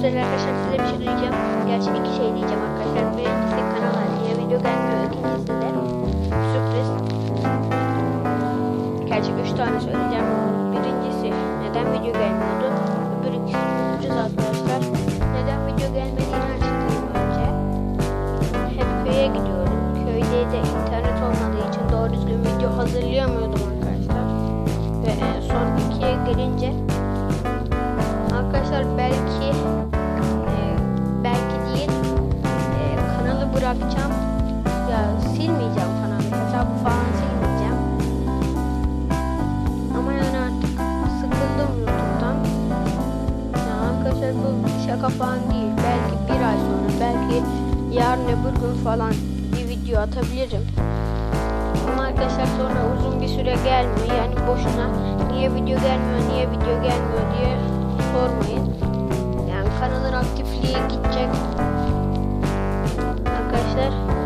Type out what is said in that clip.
Şöyle arkadaşlar size bir şey diyeceğim. Gerçi iki şey diyeceğim arkadaşlar. Birincisi kanala niye video gelmiyor. İkincisi de sürpriz. Gerçi üç tane söyleyeceğim. Birincisi neden video gelmiyordu. Öbürüncüsü sürpriz arkadaşlar. Neden video gelmediğini açıklayayım önce. Hep köye gidiyorum. Köyde de internet olmadığı için doğru düzgün video hazırlayamıyordum arkadaşlar. Ve en son ikiye gelince yani bu şaka falan değil. Belki bir ay sonra, belki yarın öbür gün falan bir video atabilirim. Ama arkadaşlar sonra uzun bir süre gelmiyor. Yani boşuna niye video gelmiyor, niye video gelmiyor diye sormayın. Yani kanalın aktifliği gidecek. Arkadaşlar